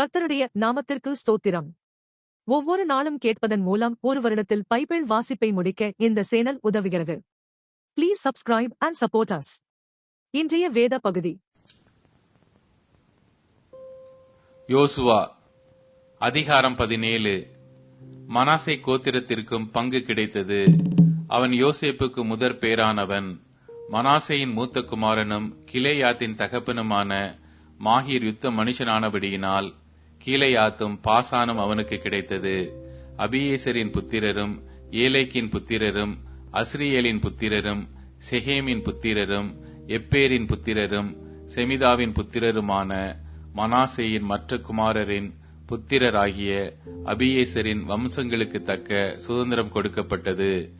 கர்த்தருடைய நாமத்திற்கு ஸ்தோத்திரம். ஒவ்வொரு நாளும் கேட்பதன் மூலம் ஒரு வருடத்தில் பைபிள் வாசிப்பை முடிக்க இந்த சேனல் உதவுகிறது. Please subscribe and support us இன்றைய வேத பகுதி. யோசுவா அதிகாரம் பதினேழு. மனாசை கோத்திரத்திற்கும் பங்கு கிடைத்தது. அவன் யோசேப்புக்கு முதற் பேரானவன். மனாசையின் மூத்த குமாரனும் கிளேயாத்தின் தகப்பனுமான மாஹீர் யுத்த மனுஷனானபடியினால் கீழையாத்தும் பாசானும் அவனுக்கு கிடைத்தது. அபியேசரின் புத்திரரும் ஏலேக்கின் புத்திரரும் அஸ்ரியலின் புத்திரரும் செஹேமின் புத்திரரும் எப்பேரின் புத்திரரும் செமிதாவின் புத்திரருமான மனாசேயின் மற்ற குமாரரின் புத்திரராகிய அபியேசரின் வம்சங்களுக்கு தக்க சுதந்திரம் கொடுக்கப்பட்டது.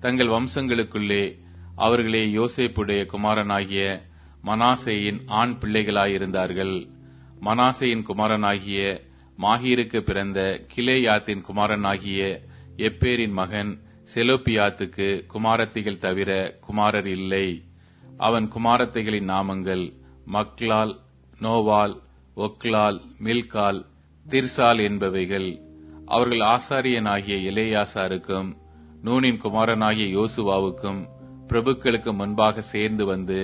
தங்கள் வம்சங்களுக்குள்ளே அவர்களே யோசேப்புடைய குமாரனாகிய மனாசேயின் ஆண் பிள்ளைகளாயிருந்தார்கள். மனாசையின் குமாரனாகிய மாஹீருக்கு பிறந்த கிலேயாத்தின் குமாரனாகிய எப்பேரின் மகன் செலோப்பியாத்துக்கு குமாரத்திகள் தவிர குமாரர் இல்லை. அவன் குமாரத்தைகளின் நாமங்கள் மக்லால் நோவால் ஒக்லால் மில்கால் திர்சால் என்பவைகள். அவர்கள் ஆசாரியனாகிய இளையாசாருக்கும் நூனின் குமாரனாகிய யோசுவாவுக்கும் பிரபுக்களுக்கு முன்பாக சேர்ந்து வந்து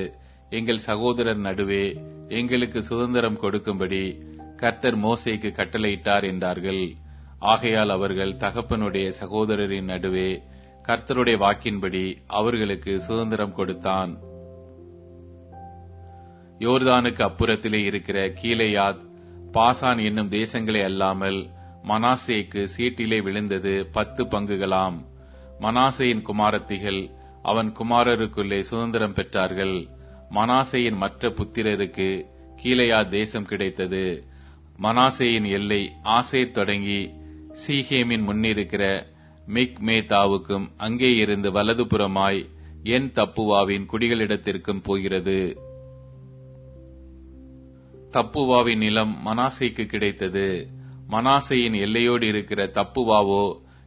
எங்கள் சகோதரர் நடுவே எங்களுக்கு சுதந்திரம் கொடுக்கும்படி கர்த்தர் மோசைக்கு கட்டளையிட்டார் என்றார்கள். ஆகையால் அவர்கள் தகப்பனுடைய சகோதரரின் நடுவே கர்த்தருடைய வாக்கின்படி அவர்களுக்கு சுதந்திரம் கொடுத்தான். யோர்தானுக்கு அப்புறத்திலே இருக்கிற கீலேயாத் பாசான் என்னும் தேசங்களே அல்லாமல் மனாசேக்கு சீட்டிலே விழுந்தது பத்து பங்குகளாம். மனாசேயின் குமாரத்திகள் அவன் குமாரருக்குள்ளே சுதந்திரம் பெற்றார்கள். மனாசேயின் மற்ற புத்திரருக்கு கீழையா தேசம் கிடைத்தது. மனாசேயின் எல்லை ஆசே தொடங்கி சீஹேமின் முன்னிருக்கிற மிக் மேதாவுக்கும் அங்கே இருந்து வலதுபுறமாய் என் தப்புவாவின் குடிகளிடத்திற்கும் போகிறது. தப்புவாவின் நிலம் மனாசைக்கு கிடைத்தது. மனாசையின் எல்லையோடு இருக்கிற தப்புவாவோ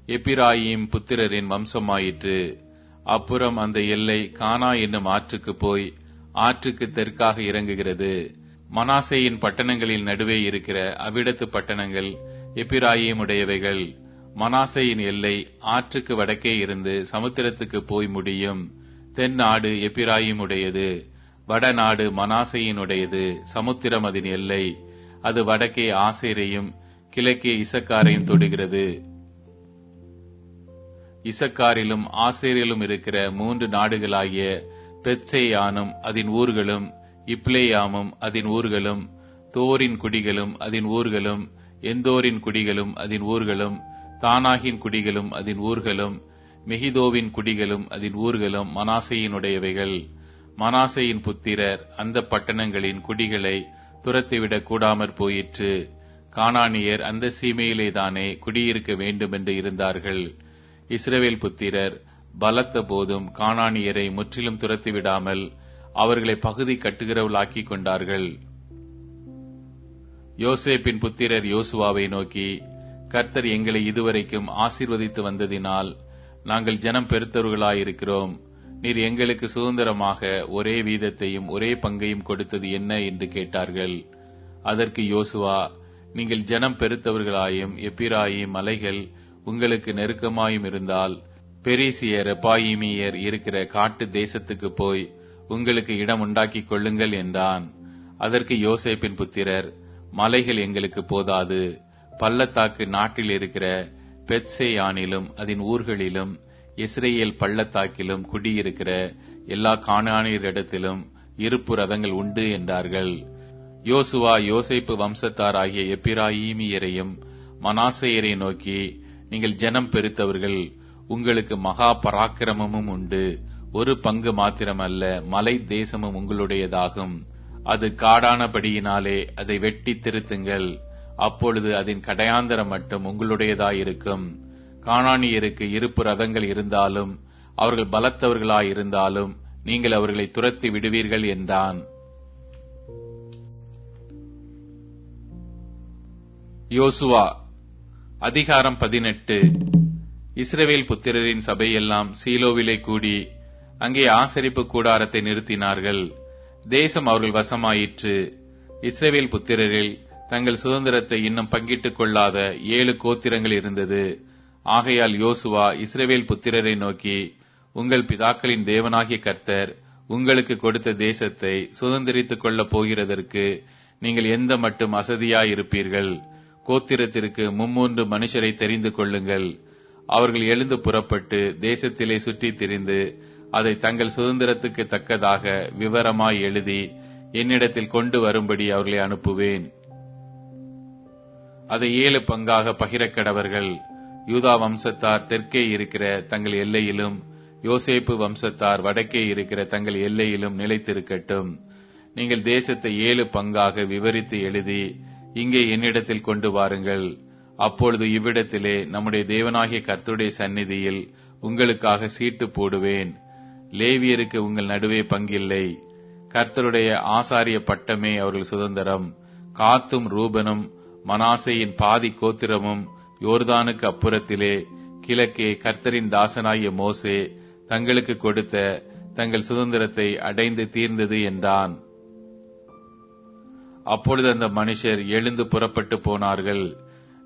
எப்பிராயிம் புத்திரரின் வம்சமாயிற்று. அப்புறம் அந்த எல்லை கானா என்னும் ஆற்றுக்கு போய் ஆற்றுக்கு தெற்காக இறங்குகிறது. மனாசேயின் பட்டணங்களின் நடுவே இருக்கிற அவ்விடத்து பட்டணங்கள் எப்பிராயிம் உடையவைகள். மனாசையின் எல்லை ஆற்றுக்கு வடக்கே இருந்து சமுத்திரத்துக்கு போய் முடியும். தென் நாடு எப்பிராயிம் உடையது. வடநாடு மனாசையினுடையது சமுத்திரம் அதன் எல்லை. அது வடக்கே ஆசேரையும் கிழக்கே இசக்காரையும் தொடுகிறது. இசக்காரிலும் ஆசேரிலும் இருக்கிற மூன்று நாடுகளாகிய பெத்சேயானும் அதன் ஊர்களும் இப்லேயாமும் அதன் ஊர்களும் தோரின் குடிகளும் அதன் ஊர்களும் எந்தோரின் குடிகளும் அதன் ஊர்களும் தானாகின் குடிகளும் அதன் ஊர்களும் மெஹிதோவின் குடிகளும் அதன் ஊர்களும் மனாசையினுடையவைகள். மனாசையின் புத்திரர் அந்த பட்டணங்களின் குடிகளை துரத்திவிடக் கூடாமற் போயிற்று. கானானியர் அந்த சீமையிலேதானே குடியிருக்க வேண்டுமென்று இருந்தார்கள். இஸ்ரவேல் புத்திரர் பலத்த போதும் காணானியரை முற்றிலும் துரத்திவிடாமல் அவர்களை பகுதி கட்டுகிறவளாக்கிக் கொண்டார்கள். யோசேப்பின் புத்திரர் யோசுவாவை நோக்கி கர்த்தர் எங்களை இதுவரைக்கும் ஆசீர்வதித்து வந்ததினால் நாங்கள் ஜனம் பெருத்தவர்களாயிருக்கிறோம் நீர் எங்களுக்கு சுதந்திரமாக ஒரே வீதத்தையும் ஒரே பங்கையும் கொடுத்தது என்ன? என்று கேட்டார்கள். அதற்கு யோசுவா நீங்கள் ஜனம் பெருத்தவர்களாயும் எப்பிராயும் மலைகள் உங்களுக்கு நெருக்கமாயும் இருந்தால் பெரிசியர் பாயிமியர் இருக்கிற காட்டு தேசத்துக்கு போய் உங்களுக்கு இடம் உண்டாக்கிக் கொள்ளுங்கள் என்றான். அதற்கு யோசேப்பின் புத்திரர் மலைகள் எங்களுக்கு போதாது. பள்ளத்தாக்கு நாட்டில் இருக்கிற பெத்சேயானிலும் அதன் ஊர்களிலும் இஸ்ரேல் பள்ளத்தாக்கிலும் குடியிருக்கிற எல்லா காணானியரிடத்திலும் இருப்பு ரதங்கள் உண்டு என்றார்கள். யோசுவா யோசேப்பு வம்சத்தார் ஆகிய எப்பிராயீமியரையும் மனாசையரை நோக்கி நீங்கள் ஜனம் பெருத்தவர்கள் உங்களுக்கு மகா பராக்கிரமமும் உண்டு. ஒரு பங்கு மாத்திரமல்ல மலை தேசமும் உங்களுடையதாகும். அது காடானபடியினாலே அதை வெட்டி திருத்துங்கள். அப்பொழுது அதன் கடையாந்தரம் மட்டும் உங்களுடையதாயிருக்கும். காணானியருக்கு இருப்பு ரதங்கள் இருந்தாலும் அவர்கள் பலத்தவர்களாயிருந்தாலும் நீங்கள் அவர்களை துரத்தி விடுவீர்கள் என்றான். யோசுவா அதிகாரம் பதினெட்டு. இஸ்ரவேல் புத்திரரின் சபையெல்லாம் சீலோவிலே கூடி அங்கே ஆசரிப்பு கூடாரத்தை நிறுத்தினார்கள். தேசம் அவர்கள் வசமாயிற்று. இஸ்ரவேல் புத்திரரில் தங்கள் சுதந்திரத்தை இன்னும் பங்கிட்டுக் கொள்ளாத ஏழு கோத்திரங்கள் இருந்தது. ஆகையால் யோசுவா இஸ்ரவேல் புத்திரரை நோக்கி உங்கள் பிதாக்களின் தேவனாகிய கர்த்தர் உங்களுக்கு கொடுத்த தேசத்தை சுதந்திரித்துக் கொள்ளப் போகிறதற்கு நீங்கள் எந்த மட்டும் அசதியாயிருப்பீர்கள்? கோத்திரத்திற்கு மும்மூன்று மனுஷரை தெரிந்து கொள்ளுங்கள். அவர்கள் எழுந்து புறப்பட்டு தேசத்திலே சுற்றி திரிந்து அதை தங்கள் சுதந்திரத்துக்கு தக்கதாக விவரமாய் எழுதி என்னிடத்தில் கொண்டு வரும்படி அவர்களை அனுப்புவேன். அதை ஏழு பங்காக பகிரக்கடவர்கள் யூதா வம்சத்தார் தெற்கே இருக்கிற தங்கள் எல்லையிலும் யோசேப்பு வம்சத்தார் வடக்கே இருக்கிற தங்கள் எல்லையிலும் நிலைத்திருக்கட்டும். நீங்கள் தேசத்தை ஏழு பங்காக விவரித்து எழுதி இங்கே என்னிடத்தில் கொண்டு வாருங்கள். அப்பொழுது இவ்விடத்திலே நம்முடைய தேவனாகிய கர்த்தருடைய சந்நிதியில் உங்களுக்காக சீட்டு போடுவேன். லேவியருக்கு உங்கள் நடுவே பங்கில்லை. கர்த்தருடைய ஆசாரிய பட்டமே அவர்கள் சுதந்திரம். காத்தும் ரூபனும் மனாசையின் பாதி கோத்திரமும் யோர்தானுக்கு அப்புறத்திலே கிழக்கே கர்த்தரின் தாசனாகிய மோசே தங்களுக்கு கொடுத்த தங்கள் சுதந்திரத்தை அடைந்து தீர்ந்தது என்றான். அப்பொழுது அந்த மனுஷர் எழுந்து புறப்பட்டு போனார்கள்.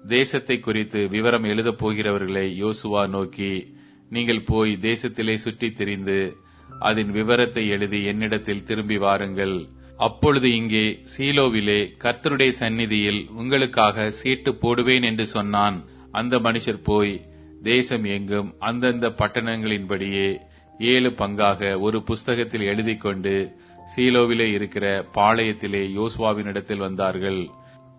தேசத்தை குறித்து விவரம் எழுதப் போகிறவர்களை யோசுவா நோக்கி நீங்கள் போய் தேசத்திலே சுற்றித் திரிந்து அதன் விவரத்தை எழுதி என்னிடத்தில் திரும்பி வாருங்கள். அப்பொழுது இங்கே சீலோவிலே கர்த்தருடைய சந்நிதியில் உங்களுக்காக சீட்டு போடுவேன் என்று சொன்னான். அந்த மனுஷர் போய் தேசம் எங்கும் அந்தந்த பட்டணங்களின்படியே ஏழு பங்காக ஒரு புஸ்தகத்தில் எழுதி கொண்டு சீலோவிலே இருக்கிற பாளையத்திலே யோசுவாவினிடத்தில் வந்தார்கள்.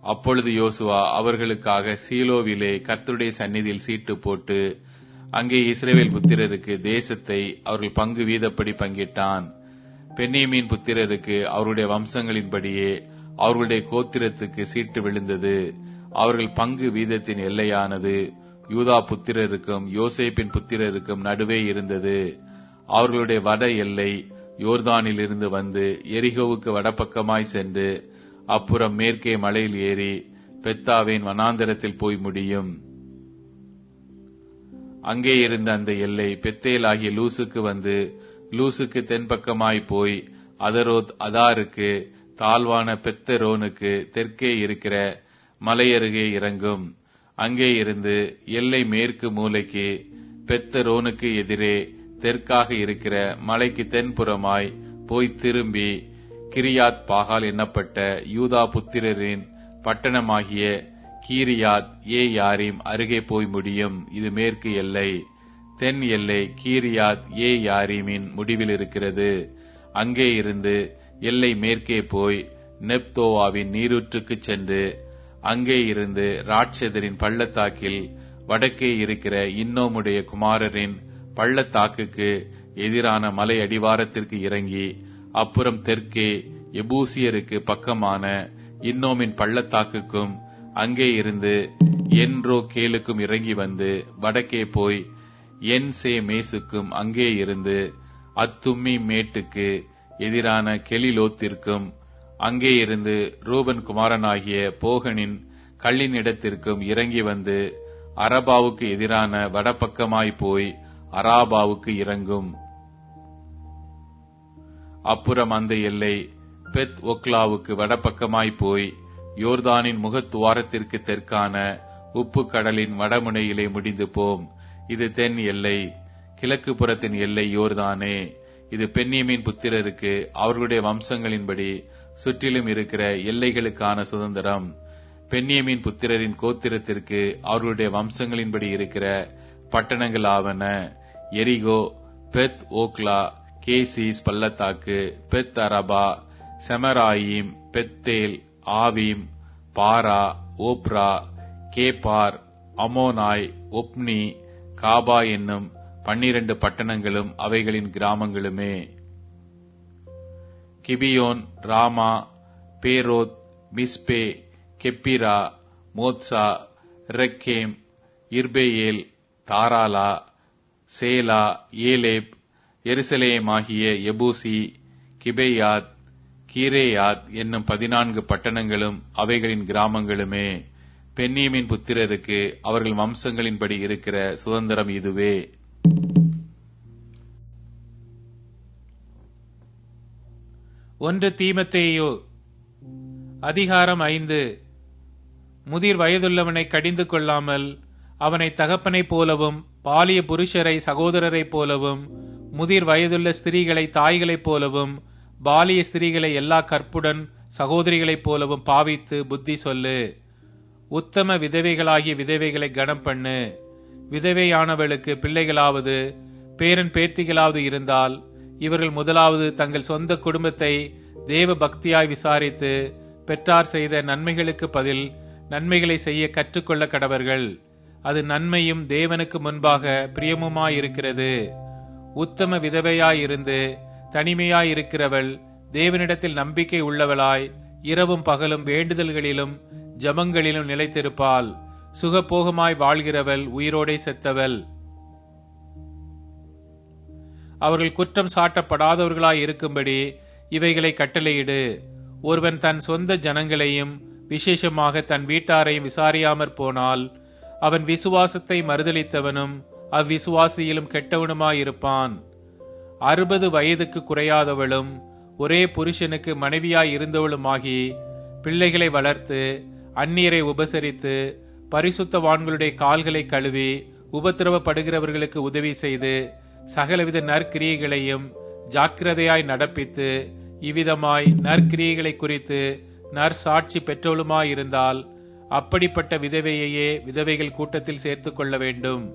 அப்பொழுது யோசுவா அவர்களுக்காக சீலோவிலே கர்த்தருடைய சந்நிதியில் சீட்டு போட்டு அங்கே இஸ்ரேவேல் புத்திரருக்கு தேசத்தை அவர்கள் பங்கு வீதப்படி பங்கிட்டான். பெண்ணியமீன் புத்திரருக்கு அவருடைய வம்சங்களின்படியே அவர்களுடைய கோத்திரத்துக்கு சீட்டு விழுந்தது. அவர்கள் பங்கு வீதத்தின் எல்லையானது. யூதா புத்திரருக்கும் யோசேப்பின் புத்திரருக்கும் நடுவே இருந்தது. அவர்களுடைய வட எல்லை யோர்தானில் இருந்து வந்து எரிகோவுக்கு வடபக்கமாய் சென்று அப்புறம் மேற்கே மலையில் ஏறி பெத்தாவின் வனாந்திரத்தில் போய் முடியும். அங்கே இருந்த அந்த எல்லை பெத்தேல் ஆகிய லூசுக்கு வந்து லூசுக்கு தென்பக்கமாய் போய் அதரோத் அதாருக்கு தாழ்வான பெத்தரோனுக்கு தெற்கே இருக்கிற மலையருகே இறங்கும். அங்கே இருந்து எல்லை மேற்கு மூலைக்கு பெத்தரோனுக்கு எதிரே தெற்காக இருக்கிற மலைக்கு தென்புறமாய் போய் திரும்பி கிரியாத் பாகால் எண்ணப்பட்ட யூதா புத்திரரின் பட்டணமாகிய கீரியாத் ஏ யாரிம் அருகே போய் முடியும். இது மேற்கு எல்லை. தென் எல்லை கீரியாத் ஏ யாரீமின் முடிவில் இருக்கிறது. அங்கே இருந்து எல்லை மேற்கே போய் நெப்தோவாவின் நீரூற்றுக்கு சென்று அங்கே இருந்து ராட்சதரின் பள்ளத்தாக்கில் வடக்கே இருக்கிற இன்னோமுடைய குமாரரின் பள்ளத்தாக்குக்கு எதிரான மலை அடிவாரத்திற்கு இறங்கி அப்புறம் தெற்கே எபூசியருக்கு பக்கமான இன்னோமின் பள்ளத்தாக்குக்கும் அங்கே இருந்து என்றோ கேலுக்கும் இறங்கி வந்து வடக்கே போய் என் சே மேசுக்கும் அங்கே இருந்து அத்தும்மி மேட்டுக்கு எதிரான கெலிலோத்திற்கும் அங்கே இருந்து ரூபன் குமாரனாகிய போகனின் கல்லின் இடத்திற்கும் இறங்கி வந்து அரபாவுக்கு எதிரான வடபக்கமாய் போய் அராபாவுக்கு இறங்கும். அப்புறம் அந்த எல்லை பெத் ஒக்லாவுக்கு வடபக்கமாய் போய் யோர்தானின் முகத்துவாரத்திற்கு தெற்கான உப்பு கடலின் வடமுனையிலே முடிந்து போம். இது தென் எல்லை கிழக்கு புறத்தின் எல்லை யோர்தானே. இது பெண்ணியமின் புத்திரருக்கு அவர்களுடைய வம்சங்களின்படி சுற்றிலும் இருக்கிற எல்லைகளுக்கான சுதந்திரம். பெண்ணியமின் புத்திரரின் கோத்திரத்திற்கு அவர்களுடைய வம்சங்களின்படி இருக்கிற பட்டணங்கள் ஆவன எரிகோ பெத் ஓக்லா கேசிஸ் பள்ளத்தாக்கு Beth Arabah Zemaraim Bethel Avvim Parah Ophrah Chephar Ammonai Ophni Gaba என்னும் பன்னிரண்டு பட்டணங்களும் அவைகளின் கிராமங்களுமே. Gibeon Ramah Beeroth Mizpeh Chephirah Mozah Rekem Irpeel Taralah Zelah Eleph எருசலேமாகிய Jebusi Gibeath Kirjath என்னும் பதினான்கு பட்டணங்களும் அவைகளின் கிராமங்களுமே. பென்னீமின் புத்திரருக்கு அவர்கள் வம்சங்களின்படி இருக்கிற சுதந்திரம் இதுவே. ஒன்று தீமத்தேயோ அதிகாரம் ஐந்து. முதிர் வயதுள்ளவனை கடிந்து கொள்ளாமல் அவனை தகப்பனைப் போலவும் பாலிய புருஷரை சகோதரரைப் போலவும் முதிர் வயதுள்ள ஸ்திரீகளை தாய்களைப் போலவும் பாலிய ஸ்திரீகளை எல்லா கற்புடன் சகோதரிகளைப் போலவும் பாவித்து புத்தி சொல்லு. உத்தம விதவைகளாகிய விதவைகளை கனம் பண்ணு. விதவையானவளுக்கு பிள்ளைகளாவது பேரன் பேர்த்திகளாவது இருந்தால் இவர்கள் முதலாவது தங்கள் சொந்த குடும்பத்தை தேவ பக்தியாய் விசாரித்து பெற்றார் செய்த நன்மைகளுக்கு பதில் நன்மைகளை செய்ய கற்றுக்கொள்ள கடவர்கள். அது நன்மையும் தேவனுக்கு முன்பாக பிரியமுமாயிருக்கிறது. உத்தம விதவையாயிருந்து தனிமையாயிருக்கிறவள் தேவனிடத்தில் நம்பிக்கை உள்ளவளாய் இரவும் பகலும் வேண்டுதல்களிலும் ஜபங்களிலும் நிலைத்திருப்பாள். சுகபோகமாய் வாழ்கிறவள் உயிரோடே செத்தவள். அவர்கள் குற்றம் சாட்டப்படாதவர்களாய் இருக்கும்படி இவைகளை கட்டளையிடு. ஒருவன் தன் சொந்த ஜனங்களையும் விசேஷமாக தன் வீட்டாரையும் விசாரியாமற் போனால் அவன் விசுவாசத்தை மறுதளித்தவனும் அவ்விசுவாசியிலும் கெட்டவனுமாயிருப்பான். அறுபது வயதுக்கு குறையாதவளும் ஒரே புருஷனுக்கு மனைவியாய் இருந்தவளுமாகி பிள்ளைகளை வளர்த்து அந்நீரை உபசரித்து பரிசுத்தவான்களுடைய கால்களை கழுவி உபத்திரவப்படுகிறவர்களுக்கு உதவி செய்து சகலவித நற்கிரியைகளையும் ஜாக்கிரதையாய் நடப்பித்து இவ்விதமாய் நற்கிரியைகளை குறித்து நற்சாட்சி பெற்றவளுமாயிருந்தால் அப்படிப்பட்ட விதவையையே விதவைகள் கூட்டத்தில் சேர்த்துக் கொள்ள வேண்டும்.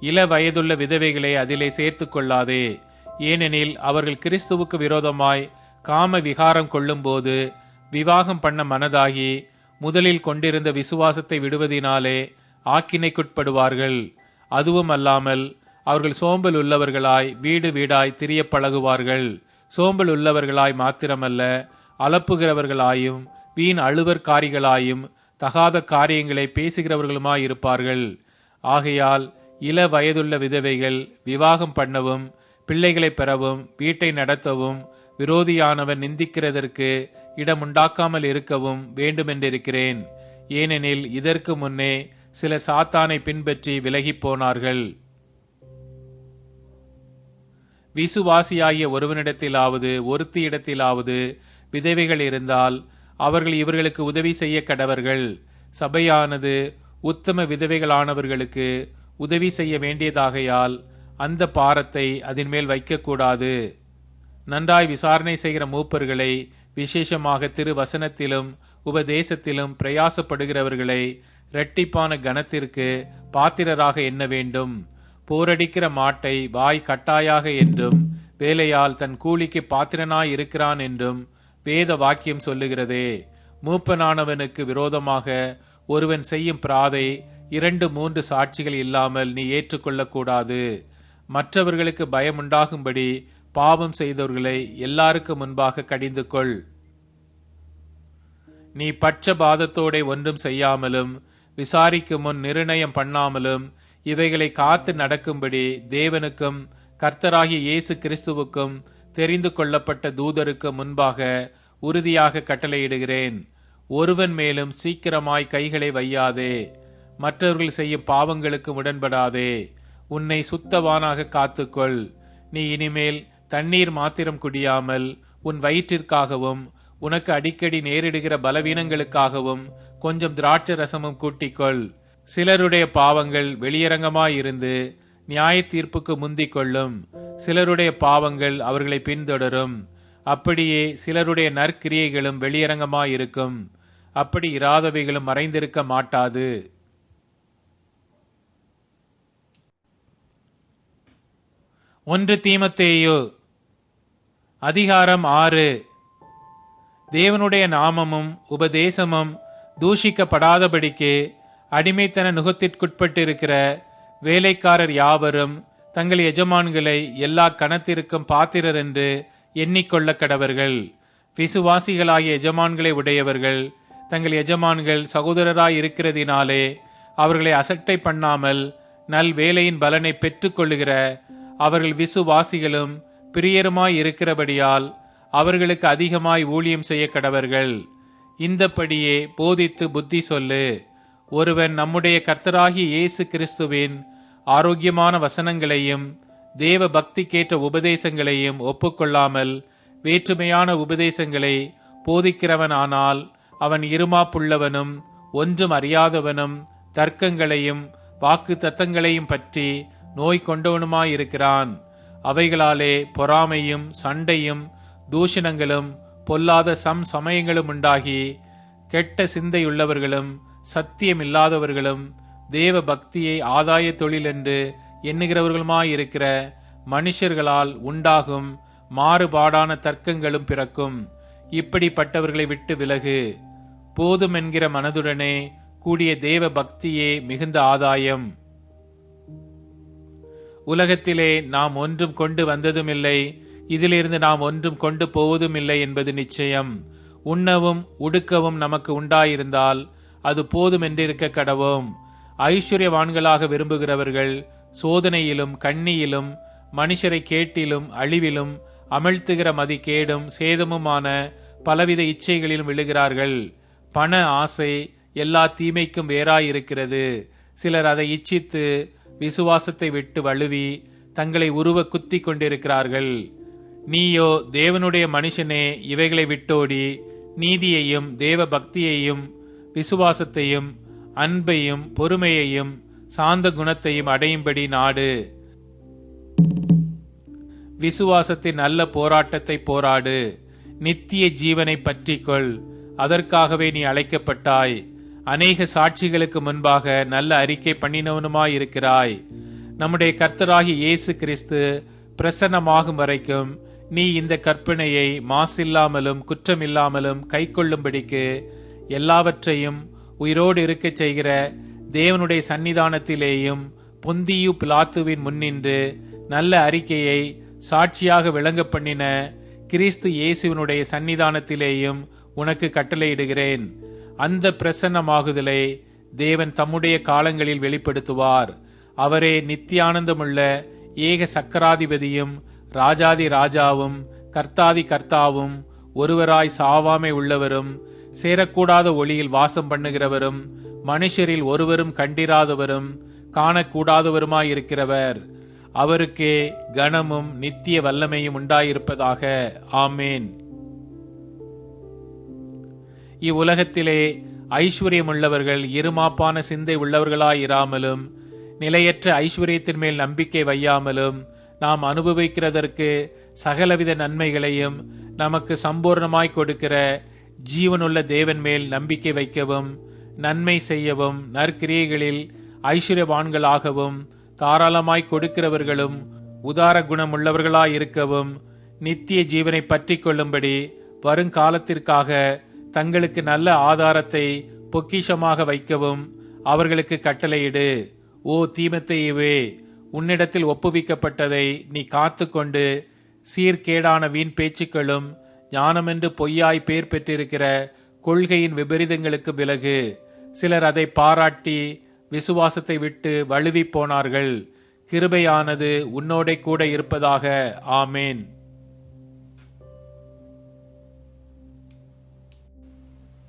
இள வயதுள்ள விதவைகளை அதிலே சேர்த்துக் கொள்ளாதே. ஏனெனில் அவர்கள் கிறிஸ்துவுக்கு விரோதமாய் காம விகாரம் கொள்ளும்போது விவாகம் பண்ண மனதாகி முதலில் கொண்டிருந்த விசுவாசத்தை விடுவதினாலே ஆக்கினைக்குட்படுவார்கள். அதுவும் அல்லாமல் அவர்கள் சோம்பல் உள்ளவர்களாய் வீடு வீடாய் திரிய பழகுவார்கள். சோம்பல் உள்ளவர்களாய் மாத்திரமல்ல அலப்புகிறவர்களாயும் வீண் அழுவற்காரிகளாயும் தகாத காரியங்களை பேசுகிறவர்களுமாய் இருப்பார்கள். ஆகையால் இள வயதுள்ள விதவைகள் விவாகம் பண்ணவும் பிள்ளைகளை பெறவும் வீட்டை நடத்தவும் விரோதியானவன் நிந்திக்கிறதற்கு இடமுண்டாக்காமல் இருக்கவும் வேண்டுமென்றிருக்கிறேன். ஏனெனில் இதற்கு முன்னே சிலர் சாத்தானை பின்பற்றி விலகிப் போனார்கள். விசுவாசியாகிய ஒருவனிடத்திலாவது ஒருத்தியிடத்திலாவது விதவைகள் இருந்தால் அவர்கள் இவர்களுக்கு உதவி செய்ய கடவர்கள். சபையானது உத்தம விதவைகளானவர்களுக்கு உதவி செய்ய வேண்டியதாகையால் அந்த பாரத்தை அதன் மேல் வைக்கக்கூடாது. நன்றாய் விசாரணை செய்கிற மூப்பர்களை விசேஷமாக திரு வசனத்திலும் உபதேசத்திலும் பிரயாசப்படுகிறவர்களை இரட்டிப்பான கனத்திற்கு பாத்திரராக எண்ண வேண்டும். போரடிக்கிற மாட்டை வாய் கட்டாயாக என்றும் வேலையால் தன் கூலிக்கு பாத்திரனாய் இருக்கிறான் என்றும் வேத வாக்கியம் சொல்லுகிறதே மூப்பனானவனுக்கு விரோதமாக ஒருவன் செய்யும் பிராதை இரண்டு மூன்று சாட்சிகள் இல்லாமல் நீ ஏற்றுக்கொள்ளக்கூடாது. மற்றவர்களுக்கு பயமுண்டாகும்படி பாவம் செய்தவர்களை எல்லாருக்கும் முன்பாக கடிந்து கொள் நீ பட்சபாதத்தோட ஒன்றும் செய்யாமலும் விசாரிக்கும் முன் நிர்ணயம் பண்ணாமலும் இவைகளை காத்து நடக்கும்படி தேவனுக்கும் கர்த்தராகிய இயேசு கிறிஸ்துவுக்கும் தெரிந்து கொள்ளப்பட்ட தூதருக்கு முன்பாக உறுதியாக கட்டளையிடுகிறேன். ஒருவன் மேலும் சீக்கிரமாய் கைகளை வையாதே. மற்றவர்கள் செய்யும் பாவங்களுக்கு உடன்படாதே. உன்னை சுத்தவானாக காத்துக்கொள். நீ இனிமேல் தண்ணீர் மாத்திரம் குடியாமல் உன் வயிற்றிற்காகவும் உனக்கு அடிக்கடி நேரிடுகிற பலவீனங்களுக்காகவும் கொஞ்சம் திராட்சை ரசமும் கூட்டிக்கொள். சிலருடைய பாவங்கள் வெளியரங்கமாயிருந்து நியாய தீர்ப்புக்கு முந்திக் கொள்ளும் சிலருடைய பாவங்கள் அவர்களை பின்தொடரும். அப்படியே சிலருடைய நற்கிரியைகளும் வெளியரங்கமாயிருக்கும். அப்படி இராதவைகளும் மறைந்திருக்க மாட்டாது. ஒன்று தீமத்தேயோ அதிகாரம் ஆறு. தேவனுடைய நாமமும் உபதேசமும் தூஷிக்கப்படாதபடிக்கு அடிமைத்தன நுகத்திற்குட்பட்டிருக்கிற வேலைக்காரர் யாவரும் தங்கள் எஜமான்களை எல்லா கணத்திற்கும் பாத்திரர் என்று எண்ணிக்கொள்ள கடவர்கள் விசுவாசிகளாகிய எஜமான்களை உடையவர்கள் தங்கள் எஜமான்கள் சகோதரராய் இருக்கிறதினாலே அவர்களை அசட்டை பண்ணாமல் நல் வேலையின் பலனை பெற்றுக்கொள்ளுகிற அவர்கள் விசுவாசிகளும் பிரியருமாய் இருக்கிறபடியால் அவர்களுக்கு அதிகமாய் ஊழியம் செய்ய கடவர்கள் இந்தப்படியே போதித்து புத்தி சொல்லு. ஒருவன் நம்முடைய கர்த்தராகிய இயேசு கிறிஸ்துவின் ஆரோக்கியமான வசனங்களையும் தேவ பக்திக்கேற்ற உபதேசங்களையும் ஒப்புக்கொள்ளாமல் வேற்றுமையான உபதேசங்களை போதிக்கிறவனானால் அவன் இருமாப்புள்ளவனும் ஒன்றும் அறியாதவனும் தர்க்கங்களையும் வாக்கு தத்தங்களையும் பற்றி நோய் கொண்டவனுமாயிருக்கிறான். அவைகளாலே பொறாமையும் சண்டையும் தூஷணங்களும் பொல்லாத சம் சமயங்களும் உண்டாகி கெட்ட சிந்தையுள்ளவர்களும் சத்தியமில்லாதவர்களும் தேவ பக்தியை ஆதாய தொழில் என்று எண்ணுகிறவர்களுமாயிருக்கிற மனுஷர்களால் உண்டாகும் மாறுபாடான தர்க்கங்களும் பிறக்கும். இப்படிப்பட்டவர்களை விட்டு விலகு. போதும் என்கிற மனதுடனே கூடிய தேவ பக்தியே மிகுந்த ஆதாயம். உலகத்திலே நாம் ஒன்றும் கொண்டு வந்ததுமில்லை. இதிலிருந்து நாம் ஒன்றும் கொண்டு போவதும் இல்லை என்பது நிச்சயம். உண்ணவும் உடுக்கவும் நமக்கு உண்டாயிருந்தால் அது போதும் என்றிருக்க கடவோம். ஐஸ்வர்யவான்களாக விரும்புகிறவர்கள் சோதனையிலும் கண்ணியிலும் மனுஷரை கேட்டிலும் அழிவிலும் அமிழ்த்துகிற மதிக்கேடும் சேதமுமான பலவித இச்சைகளிலும் விழுகிறார்கள். பண ஆசை எல்லா தீமைக்கும் வேறாயிருக்கிறது. சிலர் அதை இச்சித்து விசுவாசத்தை விட்டு வழுவி தங்களை உருவ குத்தி கொண்டிருக்கிறார்கள். நீயோ தேவனுடைய மனுஷனே இவைகளை விட்டோடி நீதியையும் தேவ பக்தியையும் விசுவாசத்தையும் அன்பையும் பொறுமையையும் சாந்த குணத்தையும் அடையும்படி நாடு. விசுவாசத்தின் நல்ல போராட்டத்தை போராடு. நித்திய ஜீவனை பற்றிக்கொள். அதற்காகவே நீ அழைக்கப்பட்டாய். அநேக சாட்சிகளுக்கு முன்பாக நல்ல அறிக்கை பண்ணினவனுமாயிருக்கிறாய். நம்முடைய கர்த்தராகி இயேசு கிறிஸ்து பிரசன்னமாகும் வரைக்கும் நீ இந்த கற்பனையை மாசில்லாமலும் குற்றமில்லாமலும் கை கொள்ளும்படிக்கு எல்லாவற்றையும் உயிரோடு இருக்கச் செய்கிற தேவனுடைய சன்னிதானத்திலேயும் பொந்தியு பிலாத்துவின் முன்னின்று நல்ல அறிக்கையை சாட்சியாக விளங்க பண்ணின கிறிஸ்து இயேசுவினுடைய சன்னிதானத்திலேயும் உனக்கு கட்டளையிடுகிறேன். அந்த பிரசன்னமாகுதலை தேவன் தம்முடைய காலங்களில் வெளிப்படுத்துவார். அவரே நித்தியானந்தமுள்ள ஏக சக்கராதிபதியும் ராஜாதி ராஜாவும் கர்த்தாதி கர்த்தாவும் ஒருவராய் சாவாமை உள்ளவரும் சேரக்கூடாத ஒளியில் வாசம் பண்ணுகிறவரும் மனுஷரில் ஒருவரும் கண்டிராதவரும் காணக்கூடாதவருமாயிருக்கிறவர். அவருக்கே கனமும் நித்திய வல்லமையும் உண்டாயிருப்பதாக. ஆமேன். இவ்வுலகத்திலே ஐஸ்வர்யமுள்ளவர்கள் இருமாப்பான சிந்தை உள்ளவர்களாயிராமலும் நிலையற்ற ஐஸ்வர்யத்தின் மேல் நம்பிக்கை வையாமலும் நாம் அனுபவிக்கிறதற்கு சகலவித நன்மைகளையும் நமக்கு சம்பூர்ணமாய் கொடுக்கிற ஜீவனுள்ள தேவன் மேல் நம்பிக்கை வைக்கவும் நன்மை செய்யவும் நற்கிரியைகளில் ஐஸ்வர்யவான்களாகவும் தாராளமாய் கொடுக்கிறவர்களும் உதார குணமுள்ளவர்களாயிருக்கவும் நித்திய ஜீவனை பற்றி கொள்ளும்படி வருங்காலத்திற்காக தங்களுக்கு நல்ல ஆதாரத்தை பொக்கிஷமாக வைக்கவும் அவர்களுக்கு கட்டளையிடு. ஓ தீமத்தையவே உன்னிடத்தில் ஒப்புவிக்கப்பட்டதை நீ காத்துக்கொண்டு சீர்கேடான வீண் பேச்சுக்களும் ஞானமென்று பொய்யாய் பேர் பெற்றிருக்கிற கொள்கையின் விபரீதங்களுக்கு விலகு. சிலர் அதை பாராட்டி விசுவாசத்தை விட்டு வழுவி போனார்கள். கிருபையானது உன்னோடே கூட இருப்பதாக. ஆமேன்.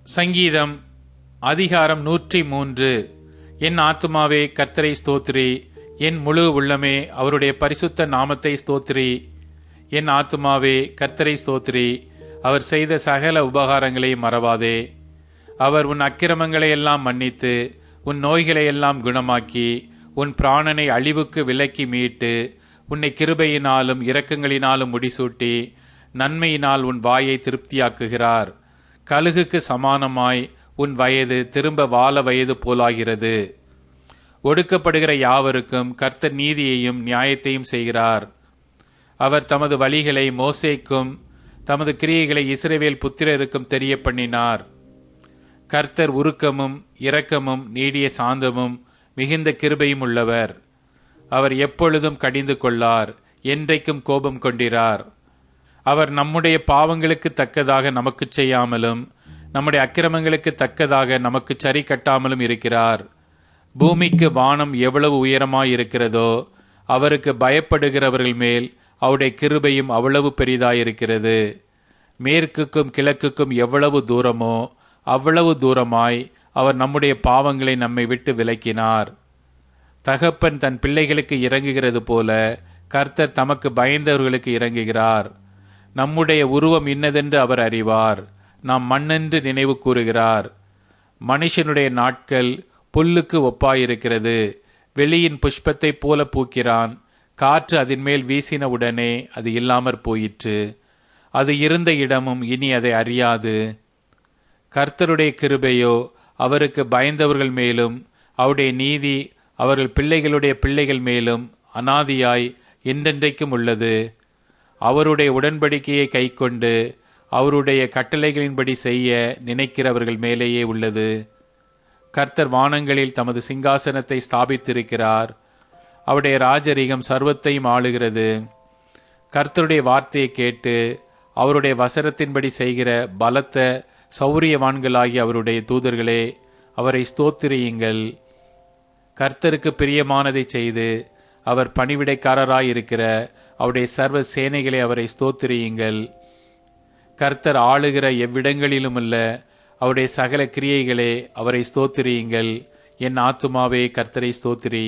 சங்கீதம் அதிகாரம் நூற்றி மூன்று. என் ஆத்துமாவே கர்த்தரை ஸ்தோத்ரி என் முழு உள்ளமே அவருடைய பரிசுத்த நாமத்தை ஸ்தோத்ரி என் ஆத்துமாவே கர்த்தரை ஸ்தோத்திரி அவர் செய்த சகல உபகாரங்களை மறவாதே. அவர் உன் அக்கிரமங்களை எல்லாம் மன்னித்து உன் நோய்களை எல்லாம் குணமாக்கி உன் பிராணனை அழிவுக்கு விலக்கி மீட்டு உன்னை கிருபையினாலும் இரக்கங்களினாலும் முடிசூட்டி நன்மையினால் உன் வாயை திருப்தியாக்குகிறார். கழுகுக்கு சமானமாய் உன் வயது திரும்ப வாழ வயது போலாகிறது. ஒடுக்கப்படுகிற யாவருக்கும் கர்த்தர் நீதியையும் நியாயத்தையும் செய்கிறார். அவர் தமது வழிகளை மோசேக்கும் தமது கிரியைகளை இஸ்ரேவேல் புத்திரருக்கும் தெரிய பண்ணினார் கர்த்தர் உருக்கமும் இரக்கமும் நீடிய சாந்தமும் மிகுந்த கிருபையும் உள்ளவர். அவர் எப்பொழுதும் கடிந்து கொள்ளார் என்றைக்கும் கோபம் கொண்டிரார். அவர் நம்முடைய பாவங்களுக்கு தக்கதாக நமக்கு செய்யாமலும் நம்முடைய அக்கிரமங்களுக்கு தக்கதாக நமக்கு சரி கட்டாமலும் இருக்கிறார். பூமிக்கு வானம் எவ்வளவு உயரமாயிருக்கிறதோ அவருக்கு பயப்படுகிறவர்கள் மேல் அவருடைய கிருபையும் அவ்வளவு பெரிதாயிருக்கிறது. மேற்குக்கும் கிழக்குக்கும் எவ்வளவு தூரமோ அவ்வளவு தூரமாய் அவர் நம்முடைய பாவங்களை நம்மை விட்டு விலக்கினார். தகப்பன் தன் பிள்ளைகளுக்கு இறங்குகிறது போல கர்த்தர் தமக்கு பயந்தவர்களுக்கு இறங்குகிறார். நம்முடைய உருவம் இன்னதென்று அவர் அறிவார். நாம் மண்ணென்று நினைவு கூறுகிறார். மனுஷனுடைய நாட்கள் புல்லுக்கு ஒப்பாயிருக்கிறது. வெளியின் புஷ்பத்தைப் போல பூக்கிறான். காற்று அதன் மேல் வீசின உடனே அது இல்லாமற் போயிற்று. அது இருந்த இடமும் இனி அதை அறியாது. கர்த்தருடைய கிருபையோ அவருக்கு பயந்தவர்கள் மேலும் அவருடைய நீதி அவர்கள் பிள்ளைகளுடைய பிள்ளைகள் மேலும் அனாதியாய் என்றென்றைக்கும் உள்ளது. அவருடைய உடன்படிக்கையை கைக்கொண்டு அவருடைய கட்டளைகளின்படி செய்ய நினைக்கிறவர்கள் மேலேயே உள்ளது. கர்த்தர் வானங்களில் தமது சிங்காசனத்தை ஸ்தாபித்திருக்கிறார். அவருடைய ராஜரீகம் சர்வத்தையும் ஆளுகிறது. கர்த்தருடைய வார்த்தையை கேட்டு அவருடைய வசனத்தின்படி செய்கிற பலத்த சௌரியவான்களாகிய அவருடைய தூதர்களே அவரை ஸ்தோத்திரியுங்கள். கர்த்தருக்கு பிரியமானதை செய்து அவர் பணிவிடைக்காரராயிருக்கிற அவருடைய சர்வ சேனைகளை அவரை ஸ்தோத்திரியுங்கள். கர்த்தர் ஆளுகிற எவ்விடங்களிலுமல்ல அவருடைய சகல கிரியைகளே அவரை ஸ்தோத்திரியுங்கள். என் ஆத்துமாவே கர்த்தரை ஸ்தோத்திரி.